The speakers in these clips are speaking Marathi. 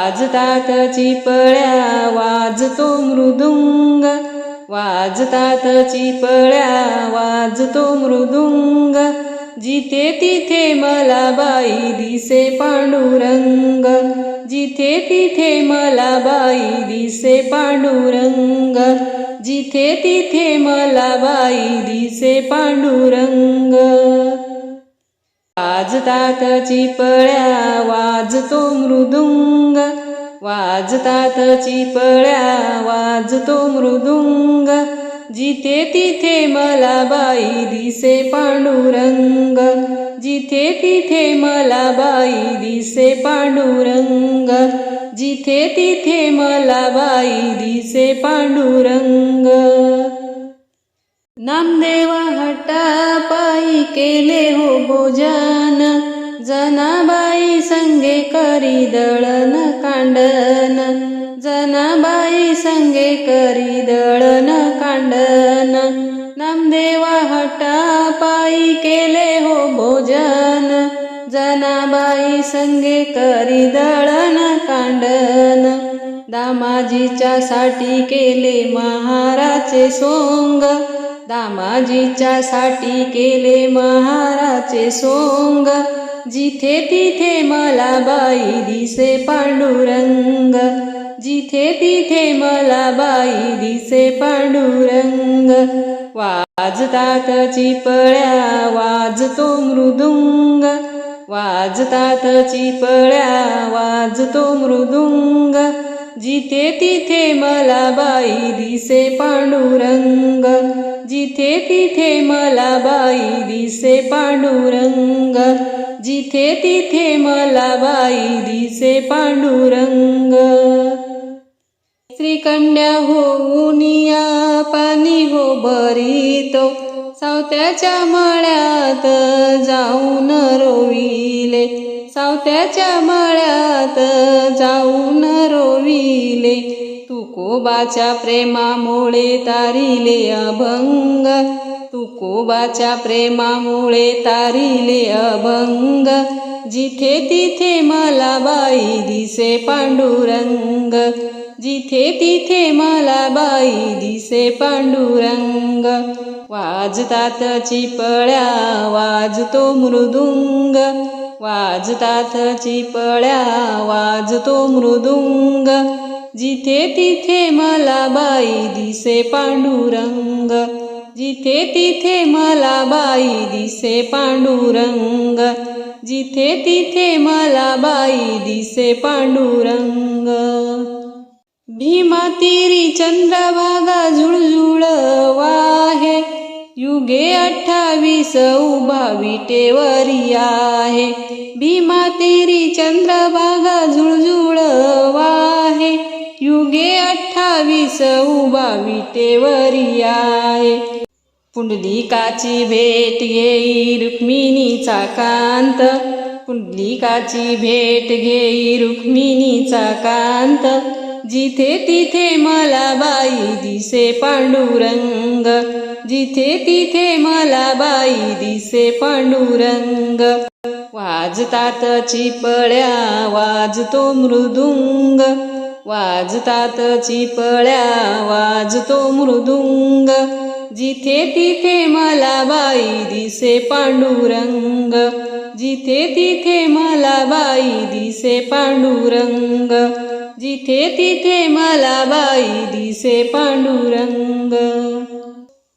वाजतात चिपळ्या वाजतो मृदुंग. वाजतात चिपळ्या वाजतो मृदुंग. जिथे तिथे मला बाई दिसे पांडुरंग. जिथे तिथे मला बाई दिसे पांडुरंग. जिथे तिथे मला बाई दिसे पांडुरंग. वाजतात चिपळ्या वाजतो मृदुंग. वाजतात चिपळ्या वाजतो मृदुंग. जिथे तिथे मला बाई दिसे पांडुरंग. जिथे तिथे मला बाई दिसे पांडुरंग. जिथे तिथे मला बाई दिसे पांडुरंग. नामदेवा हट्टापायी केले हो भोजन. जनाबाई संगे करी दळण. कांडन जनाबाई संगे करी दळण कांडन. नामदेवा हट्टापायी केले हो भोजन जनाबाई संगे करी दळण कांडन. दामाजीच्या साठी केले महाराचे सोंग दामाजीच्या साठी केले महाराचे सोंग. जिथे तिथे मला बाई दिसे पांडुरंग जिथे तिथे मला बाई दिसे पांडुरंग. वाजतात चिपळ्या वाजतो मृदुंग. वाजतात चिपळ्या वाजतो मृदुंग. जिथे तिथे मला बाई दिसे पांडुरंग जिथे तिथे मला बाई दिसे पांडुरंग जिथे तिथे मला बाई दिसे पांडुरंग. श्रीकंड्या होऊन या पाणी हो बरीतो सावत्याच्या मळ्यात जाऊन सावत्याच्या मळ्यात जाऊन रोविले. तुकोबाच्या प्रेमामुळे तारिले अभंग. तुकोबाच्या प्रेमामुळे तारिले अभंग. जिथे तिथे मला बाई दिसे पांडुरंग. जिथे तिथे मला बाई दिसे पांडुरंग. वाजतात चिपळ्या वाजतो मृदुंग. वाजतात चिपळ्या वाजतो मृदुंग. जिथे तिथे मला बाई दिसे पांडुरंग. जिथे तिथे मला बाई दिसे पांडुरंग. जिथे तिथे मला बाई दिसे पांडुरंग. भीमा तिरी चंद्रभागा झुळझुळ वाहे युगे अठ्ठावीस उभा विटेवरी आहे. भीमा तेरी चंद्रभागा झुळझुळ वाहे. युगे अठ्ठावीस उभा विटेवरी आहे. पुंडलिकाची भेट घेई रुक्मिणीचा कांत. पुंडलिकाची भेट घेई रुक्मिणीचा कांत. जिथे तिथे मला बाई दिसे पांडुरंग जिथे तिथे मला बाई दिसे पांडुरंग. वाजतात चिपळ्या वाजतो मृदुंग. वाजतात चिपळ्या वाजतो मृदुंग. जिथे तिथे मला बाई दिसे पांडुरंग जिथे तिथे मला बाई दिसे पांडुरंग. जिथे तिथे मला बाई दिसे पांडुरंग.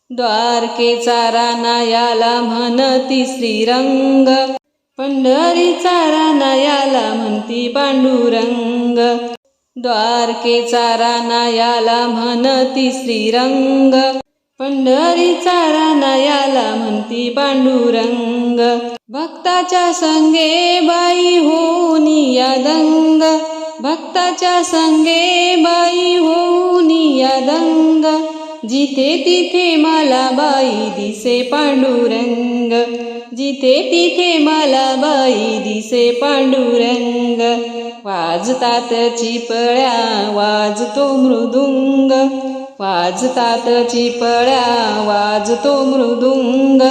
द्वारकेचा रानायाला म्हणती श्रीरंग. पंढरीचा रानायाला म्हणती पांडुरंग. द्वारकेचा रानायाला म्हणती श्रीरंग. पंढरीचा रानायाला म्हणती पांडुरंग. भक्ताच्या संगे बाई होनी या दंग. भक्ताच्या संगे बाई होऊन या दंग. जिथे तिथे मला बाई दिसे पांडुरंग. जिथे तिथे मला बाई दिसे पांडुरंग. वाजतात चिपळ्या वाजतो मृदुंग. वाजतात चिपळ्या वाजतो मृदुंग.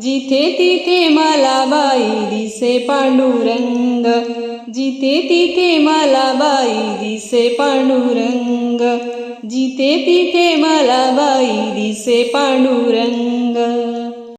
जिथे तिथे मला बाई दिसे पांडुरंग. जिथे तिथे मला बाई दिसे पांडुरंग. जिथे तिथे मला बाई दिसे पांडुरंग.